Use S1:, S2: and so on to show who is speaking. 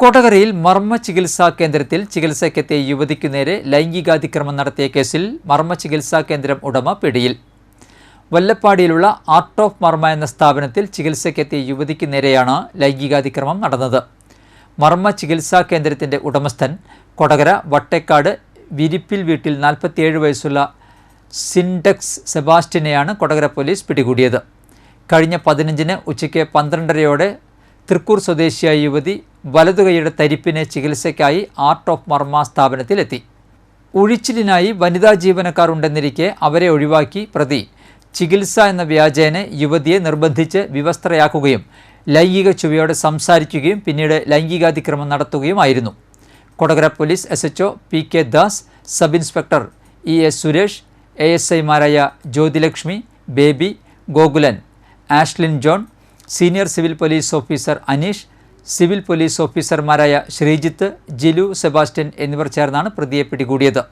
S1: കൊടകരയിൽ മർമ്മ ചികിത്സാ കേന്ദ്രത്തിൽ ചികിത്സയ്ക്കെത്തിയ യുവതിക്കു നേരെ ലൈംഗികാതിക്രമം നടത്തിയ കേസിൽ മർമ്മ ചികിത്സാ കേന്ദ്രം ഉടമ പിടിയിൽ. വല്ലപ്പാടിയിലുള്ള ആർട്ട് ഓഫ് മർമ്മ എന്ന സ്ഥാപനത്തിൽ ചികിത്സയ്ക്കെത്തിയ യുവതിക്കു നേരെയാണ് ലൈംഗികാതിക്രമം നടന്നത്. മർമ്മ ചികിത്സാ കേന്ദ്രത്തിന്റെ ഉടമസ്ഥൻ കൊടകര വട്ടേക്കാട് വിരിപ്പിൽ വീട്ടിൽ നാൽപ്പത്തിയേഴ് വയസ്സുള്ള സിൻഡെക്സ് സെബാസ്റ്റിനെയാണ് കൊടകര പോലീസ് പിടികൂടിയത്. കഴിഞ്ഞ പതിനഞ്ചിന് ഉച്ചയ്ക്ക് പന്ത്രണ്ടരയോടെ തൃക്കൂർ സ്വദേശിയായ യുവതി വലതുകൈയുടെ തരിപ്പിനെ ചികിത്സയ്ക്കായി ആർട്ട് ഓഫ് മർമ്മ സ്ഥാപനത്തിലെത്തി. ഒഴിച്ചിലിനായി വനിതാ ജീവനക്കാർ ഉണ്ടെന്നിരിക്കെ അവരെ ഒഴിവാക്കി പ്രതി. ചികിത്സ എന്ന വ്യാജേന യുവതിയെ നിർബന്ധിച്ച് വിവസ്ത്രയാക്കുകയും ലൈംഗിക ചുവയോടെ സംസാരിക്കുകയും പിന്നീട് ലൈംഗികാതിക്രമം നടത്തുകയുമായിരുന്നു. Kodakara police S H O P K Das sub inspector E S Suresh A S ഐമാരായ Jyothilakshmi Baby Gokulan Ashlin John senior civil police officer Aneesh civil police ഓഫീസർമാരായ ശ്രീജിത്ത് ജിലു സെബാസ്റ്റ്യൻ എന്നിവർ ചേർന്നാണ് പ്രതിയെ പിടികൂടിയത്.